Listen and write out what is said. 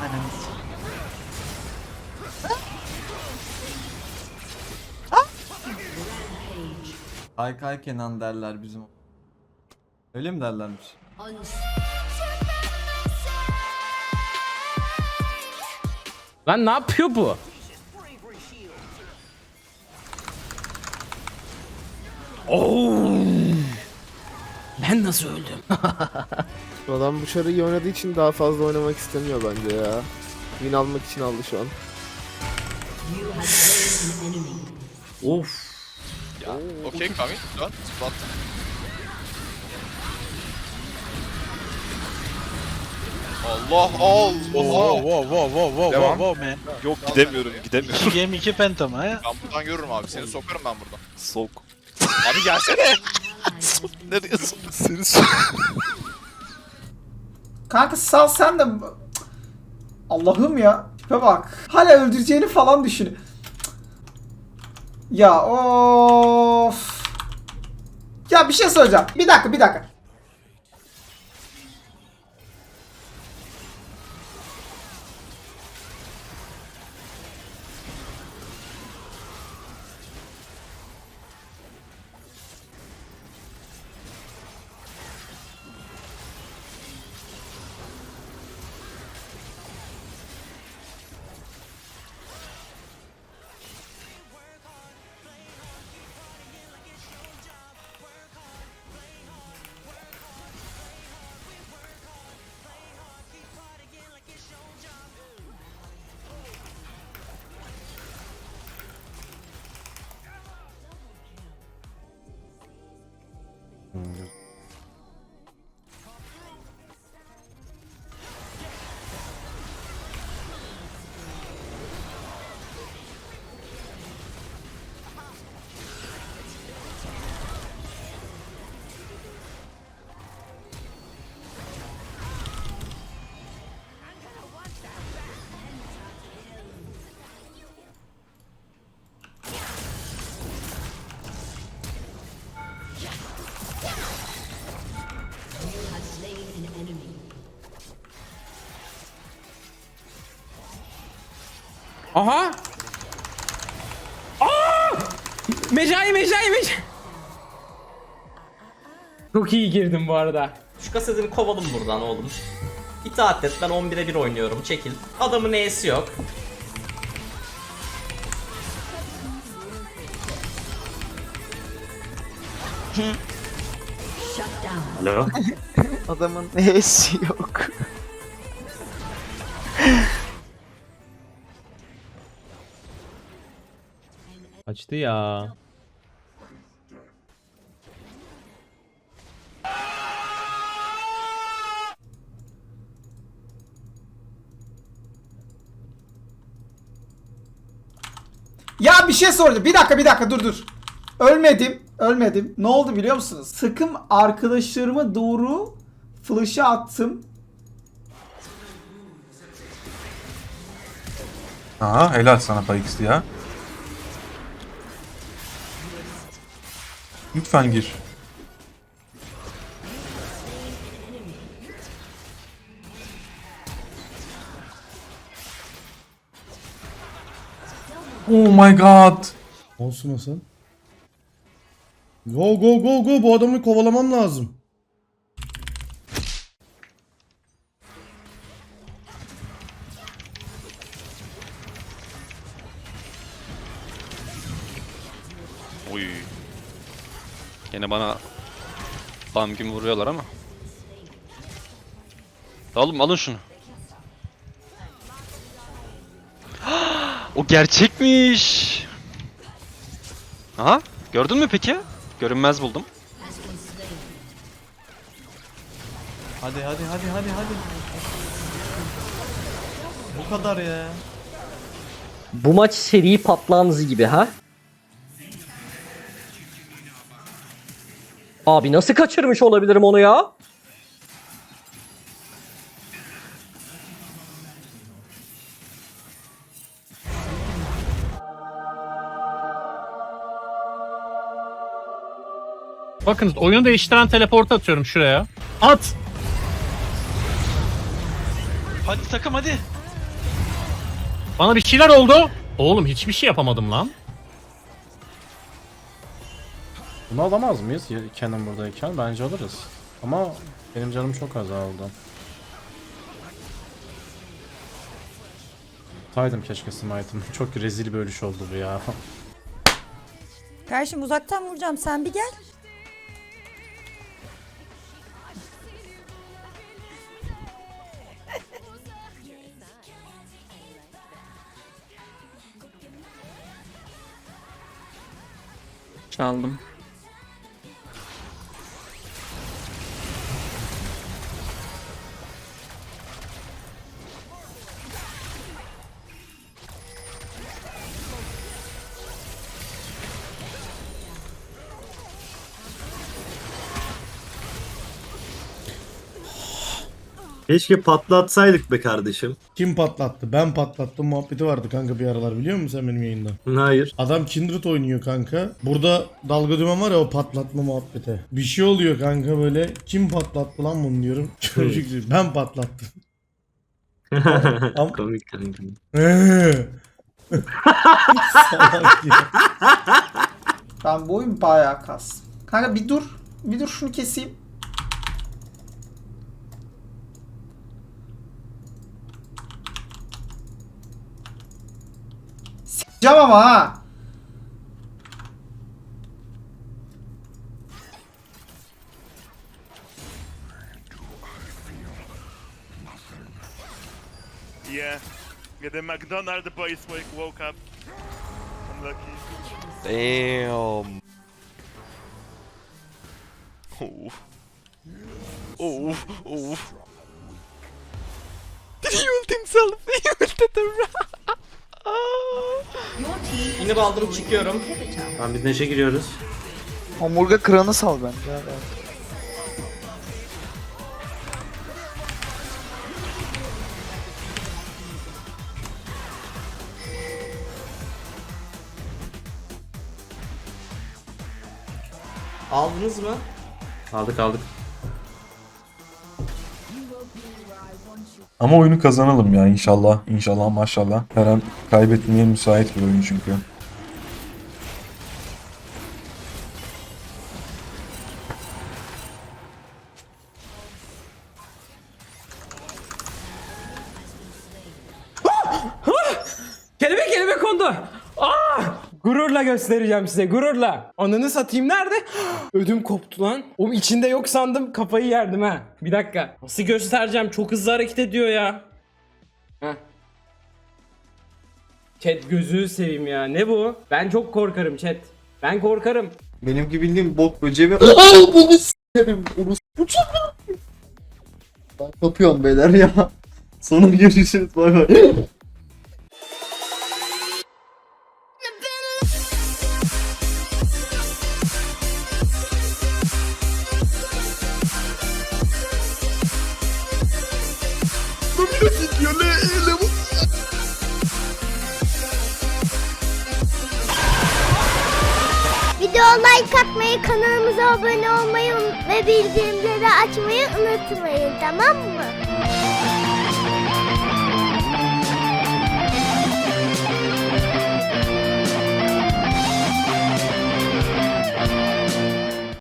Ananı s- Kaykay Kenan derler bizim. Öyle mi derlermiş? Lan ne yapıyor bu? Oo. Ben nasıl öldüm? Adam bu şarı iyi oynadığı için daha fazla oynamak istemiyor bence ya. Win almak için aldı şu an. of. Okay, coming. Done. Spot. Allah Allah. Whoa, whoa, whoa, whoa, whoa, Devam. whoa, man. Yok gidemiyorum gidemiyorum. Game 2 penta mı ha? Ben buradan görürüm abi. Seni sokarım ben buradan. Sok. Abi gelsene. Sok nereye sok? Seni sok. Kanka sal sen de... Allah'ım ya. Tipe bak. Hala öldüreceğini falan düşün. Ya of. Ya bir şey söyleyeceğim. Bir dakika bir dakika. Aha. Aa! Mecai mecai mecai. Çok iyi girdim bu arada. Şu kasetini kovalım buradan oğlum. İtaat et ben 11'e 1 oynuyorum çekil. Adamın neyesi yok. Adamın neyesi yok. Açtı ya. Ya bir şey soracağım. Bir dakika bir dakika dur dur. Ölmedim. Ölmedim. Ne oldu biliyor musunuz? Takım arkadaşlarıma doğru flash'ı attım. Aha helal sana Pyx'ti ya. Lütfen gir. Oh my god. Olsun Hasan. Go go go go bu adamı kovalamam lazım. Uy. Yine bana bam gün vuruyorlar ama. Oğlum alın şunu. o gerçekmiş. Aha gördün mü peki? Görünmez buldum. Hadi hadi hadi hadi hadi. Bu kadar ya. Bu maç seri patlağınızı gibi ha? Abi nasıl kaçırmış olabilirim onu ya? Bakın oyunu değiştiren teleport atıyorum şuraya. At! Hadi takım hadi. Bana bir şeyler oldu. Oğlum hiçbir şey yapamadım lan. Bunu alamaz mıyız Canon buradayken? Bence alırız. Ama benim canım çok azaldı. Taydım keşke smite'ım. Çok rezil bir ölüş oldu bu ya. Karşım uzaktan vuracağım sen bir gel. Çaldım. Keşke patlatsaydık be kardeşim. Kim patlattı? Ben patlattım muhabbeti vardı kanka bir aralar biliyor musun sen benim yayında? Hayır. Adam Kindred oynuyor kanka. Burada dalga dümen var ya o patlatma muhabbeti. Bir şey oluyor kanka böyle. Kim patlattı lan bunu diyorum. Çocuk diyor, ben patlattım. Am- Komik kanka. Salak ya. Ben bu oyun bayağı kas. Kanka bir dur. Bir dur şunu keseyim. Yeah, yeah. The McDonald boys wake woke up. Unlucky. Damn. Oof. Oof. Oof. He ulted himself. He ulted the. Yine aldım çıkıyorum. Tamam biz neşe giriyoruz. Omurga kırığını sal bence. Aldınız mı? Aldık aldık. Ama oyunu kazanalım ya inşallah. İnşallah maşallah. Her an kaybetmeye müsait bir oyun çünkü. Kelebek kelebek kondu. Aa! Gururla göstereceğim size gururla. Ananı satayım nerede? Ödüm koptu lan. Oğlum içinde yok sandım kafayı yerdim ha. Bir dakika. Nasıl göstereceğim? Çok hızlı hareket ediyor ya. Heh. Chat gözü seveyim ya. Ne bu? Ben çok korkarım chat. Ben korkarım. Benimki bildiğim bok böceği ve... Ben kapıyorum beyler ya. Sonra görüşürüz bay bay. Video like atmayı, kanalımıza abone olmayı ve bildirimleri açmayı unutmayın tamam mı?